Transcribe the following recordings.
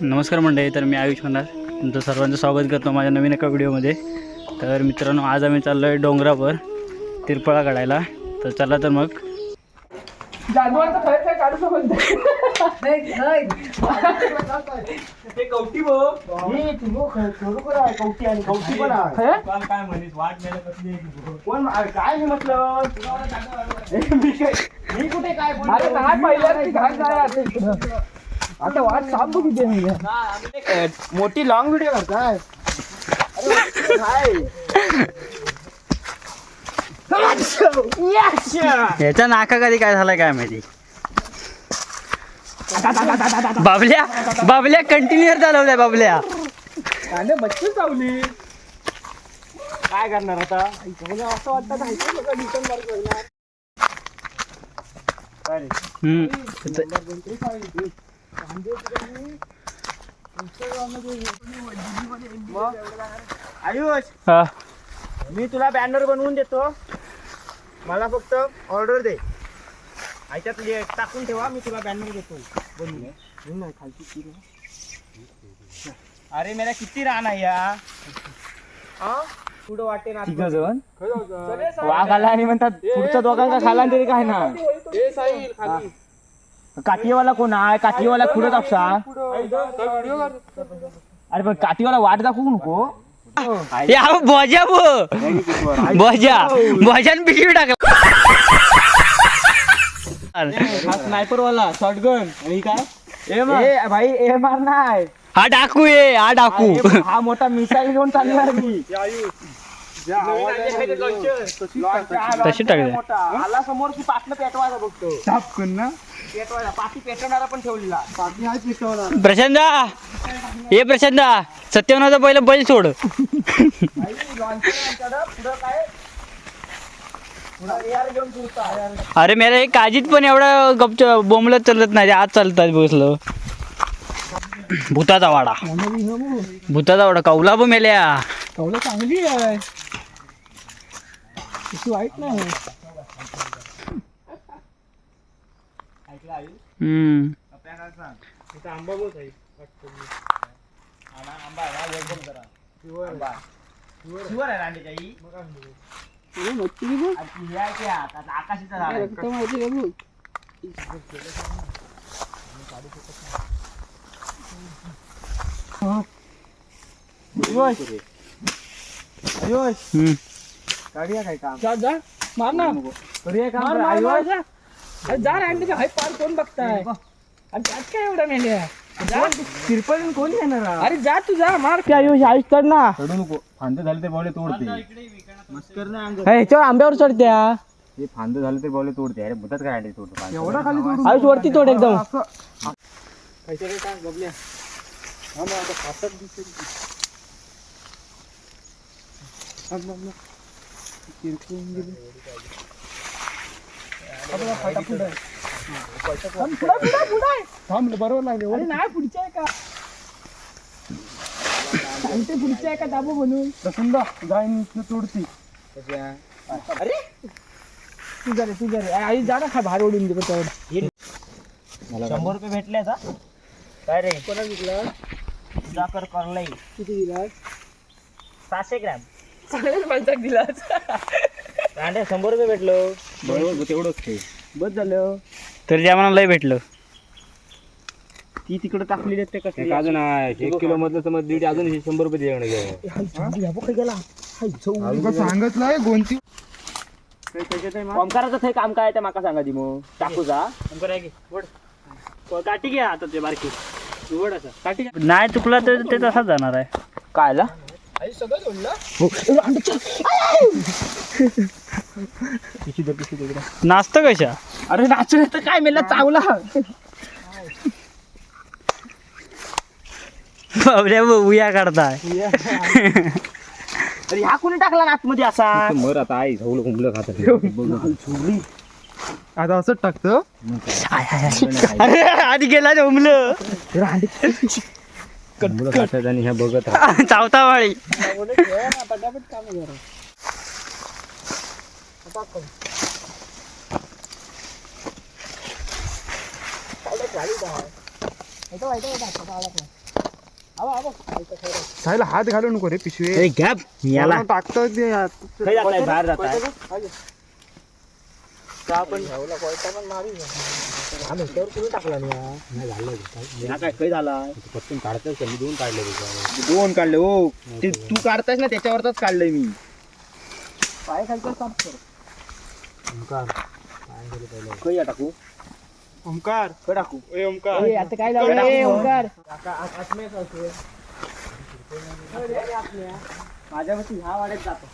नमस्कार मंडळी तर मी आयुष होणार तुमचं सर्वांचं स्वागत करतो माझ्या नवीन एका व्हिडिओमध्ये. तर मित्रांनो आज आम्ही चाललो आहे डोंगरावर तिरपळा काढायला. तर चला तर मग. काय आता वाट मोठी लॉंग व्हिडिओ करताय अरे, काय? Yes! याच्या नाका कधी काय झालाय काय माहिती? बाबल्या बाबल्या कंटिन्युअर चालवलाय बाबल्या. चावली. काय करणार आता? मला असं वाटतं आयुष हा. मी तुला बॅनर बनवून देतो. मला फक्त ऑर्डर दे. ह्याच्यात ले- टाकून ठेवा मी तुला बॅनर देतो. बनवून हे नाही, खालची ती नाही. अरे मेरा किती रान आहे या. हा? पुढं वाटे ना वाघ आला आणि म्हणतात पुढच्या दोघांचा खाला तरी काय ना. काठीवाला कोण आहे? काठीवाला पुढे दाखसा अरे पण काठीवाला वाट दाखवू नको. या बोजा बो बोजा. बोजान पिशवी टाकला. हा स्नायपर वाला शॉटगन आणि काय? ए भाई ए मार नाही. हा डाकू ये हा डाकू. हा मोठा मिसाईल घेऊन चालला मी. तशी टाकले आला समोर की पाटलं पेटवायचा बघतो. पेटवायचा पाठी पेटवणारा पण ठेवलेला. प्रशांता ये प्रशांता सत्यवनाचा पहिलं बैल सोड. अरे मेरा एक काजीत पण एवढं गपच बोंबलत चालत नाही. आज चालतात बसलं भूताचा वाडा. भूताचा वाडा. कौला पण मेल्या. कवलं चांगली आहे. तशी वाईट नाही हम्म. आंबा बोच आहे. शिवर आहे काढूया काय काम? जा जा. मार ना. करूया काम मार रे, मार मार आयुष जा. अरे जा हाय पार कोण बघताय? आणि त्यात काय एवढं मेल्या जा. तिरपळून कोण येणार हा? अरे जा तू जा. मार आयुष आयुष चढ ना. चढू नको. फांदे झाले तर बॉले तोडते. ह्याच्यावर आंब्यावर चढत्या. हे फांदे झाले तर बॉले तोडते. अरे भूतात काय आणले तोडतो फांदे. एवढा खाली तोडू आयुष वरती तोड एकदम. थांब बरोबर लागले नाही पुढच्या आहे का सांगते पुढच्या आहे का दाबो म्हणून प्रसंदा जाईन तोडती अरे तू जा रे तू जा रे आई जा ना खा बाहेर ओढून दे तेवढं शंभर रुपये भेटले आता. काय रे? कोणा विकला जाकर करलाई किती दिलास सहाशे ग्रॅम. चांगल्याच माणसाक दिलास रांडे शंभर रुपये भेटलो. बरोबर तेवढंच ते बस झालं. तर मला लय भेटलं. ती तिकडे टाकलेली आहेत ते कसली? अजून एक किलो मधलं समज दीड अजून हे शंभर रुपये देणं घ्या गेला सांगितलंय गोंची ओमकाराचं थंय काम काय ते माका सांगा ती मग. टाकू जा. काठी घ्या आता ते बारकी. काठी नाही चुकला तर ते तसाच जाणार आहे. कायला? नाचतं कशा अरे नाचू तर काय मेला चावला बाबऱ्या उया काढताय अरे ह्या कोणी टाकला नाचमध्ये असा मर आता आई झवलं कुंबलं खात आता असंच टाकतं अरे आधी गेला जमलं मुलं आणि ह्या बघत. चावता वाळी सायला हात घालू नको रे पिशवी. गॅप याला. टाकतो ते हा काय खाई झाला पटकन काढताच मी दोन काढले त्याच्यावर. दोन काढले हो. ते तू काढतायस ना त्याच्यावरच काढलंय मी. खाई टाकू. ओमकार टाकू. ए ओमकार आता काय झालं माझ्या मते ह्या वाड्यात जातो.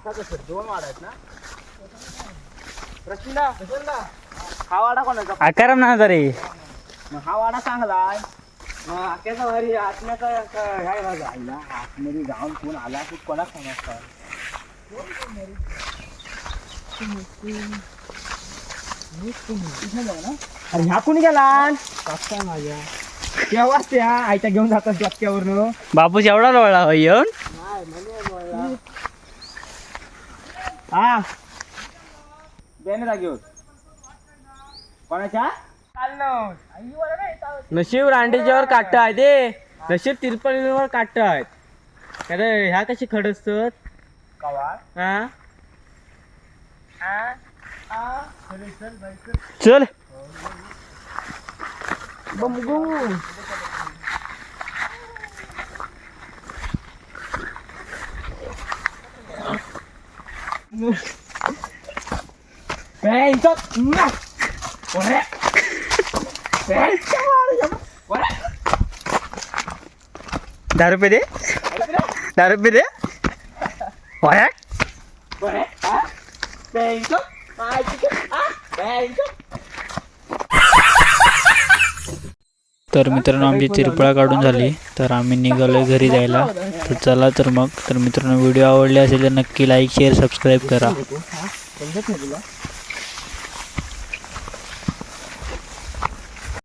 असा कसं दोन वाडा आहेत ना? प्रश्न हा वाडा कोणाचा? आकार ना रे मग हा वाडा चांगला आहे मग आक्याचा भारी आत्म्याचा काय भाग आईला आतमध्ये जाऊन कोण आला की कोणा समजतात अरे ह्या कोणी गेला? माझ्या? केव्हाच त्या आईच्या घेऊन जातात डोक्यावरनं बापूस एवढा लोळला हो येऊन? हा. बॅनर घेऊन कोणाच्या? नशीब रांडेच्यावर काट आहे ते नशीब तिरपलीवर काट आहेत. अरे ह्या कशी खडसतात कवा हा? चल. दहा रुपये दे दहा रुपये दे होय तर मित्रांनो आमची तिरपळा काढून झाली. तर आम्ही निघालोय घरी जायला. तर चला तर मग. तर मित्रांनो व्हिडिओ आवडले असेल तर नक्की लाईक शेअर सबस्क्राईब करा.